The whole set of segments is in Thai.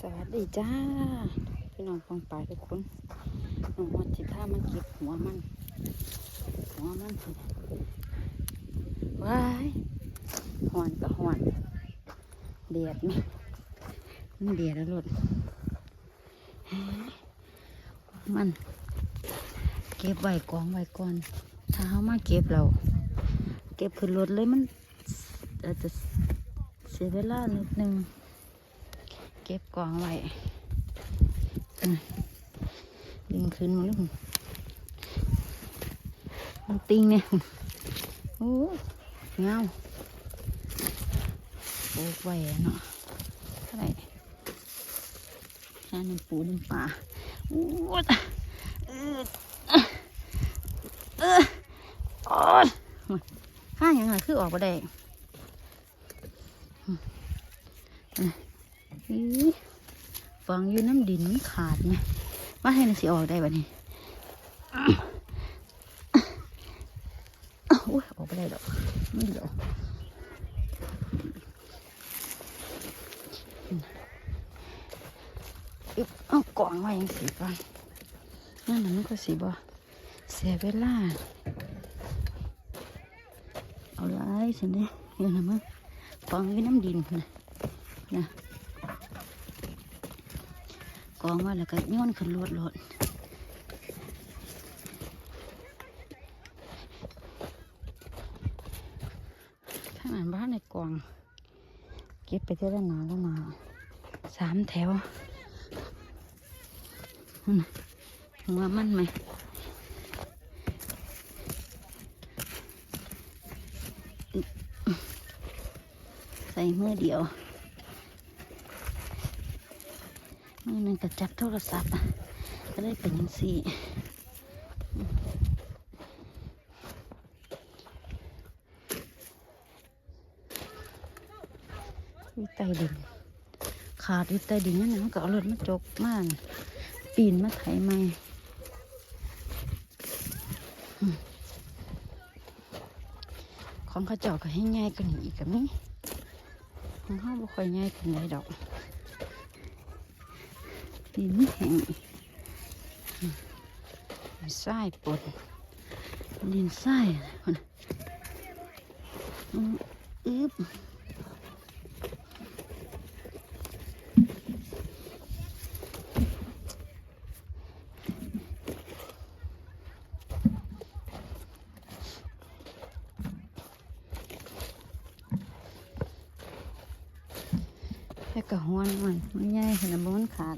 สวัสดีจ้าพี่น้องฟองปลาทุกคนหนูหมดจิท่ามันเก็บหัวมันหัวมันว้ายหอนก็หอนเดียดไหมมันเดียดแล้วรถมันเก็บไว้กองไว้ก่อนถ้าเขามาเก็บเรา เก็บขึ้นรถเลยมันอาจจะเสียเวลานิดนึง เก็บกองไว้ดึงขึ้นมาลูกมันติงเนี่ยโอ้เงาปลูไว้เนาะเท่าไรแค่นึ่งปูนึ่งป่าโอ้ตเออเออโอ้ยข้ายังไงคือออกมาได้ ฟังอยู่น้ำดินขาดไงว่าให้มันสิออกได้บ่นี่โอ้ยออกไปได้ดอกไม่เดียวอึบเอากล่องไว้ยังสีก่อนนั่นน่ะมันก็สีบ่เสียเวลา เอาไรสิเนี่ยเห็นไหมมึงฟังอยู่น้ำดินนะนะ กองไว้แล้วก็ย้อนขึ้นรถรถข้างหลังบ้านในกอง เก็บไปเท่าละหนาแล้วหนาสามแถวหัวมันไหมใส่มือเดียว มือหนึ่งก็จับโทรศัพท์อะก็ได้เป็นยังสี่วิใต้ดิน ขาดวิใต้ดินนั่นนะก็เอารถมาจกมากปีนมาไถไม่ของเข้าเจ้าก็ให้ง่ายกว่านี้อีกกับนี้ของข้าบ่ค่อยง่ายถึงไหนดอก ดินแห้งอืมทรายปนดินทรายคนอืมอึบแค่กระหวนมันไมันใหญ่ขนาดมันขาด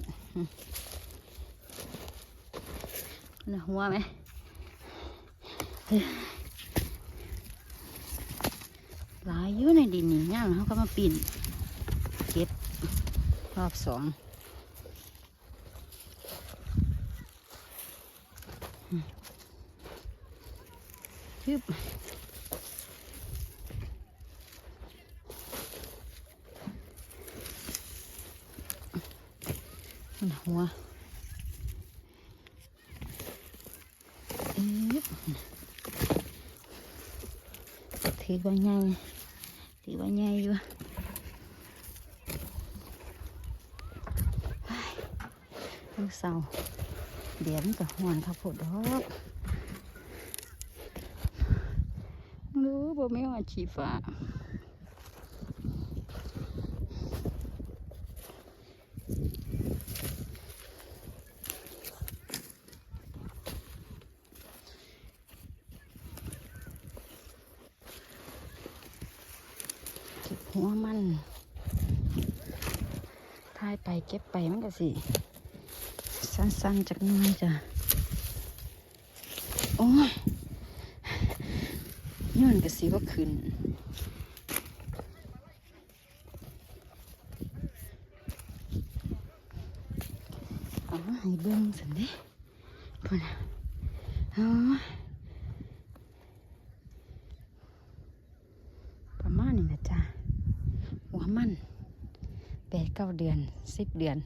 น่ะหัวไหมหลายอยู่ในดินนี่ย่างเขาก็มาปีนเก็บรอบสองฮึบ น่ะหัวอึ๊บถือว่าใหญ่ถือว่าใหญ่อยู่เฮ้ยลูกเสาเดี๋ยวมันก็หวนข้าวโพดดอกรู้บ่ไม่ว่าชีฟ้า หัวมันทายไปเก็บไปมันก็สิ สั้นๆจากน้อยจ้ะ โอ้ยย้อนก็สิว่าขึ้นเอามาให้เบิ่งสันเด้พุ่นน่ะเอาประมาณนี้นะจ้ะหัว มันแปดเก้าเดือนสิบเดือน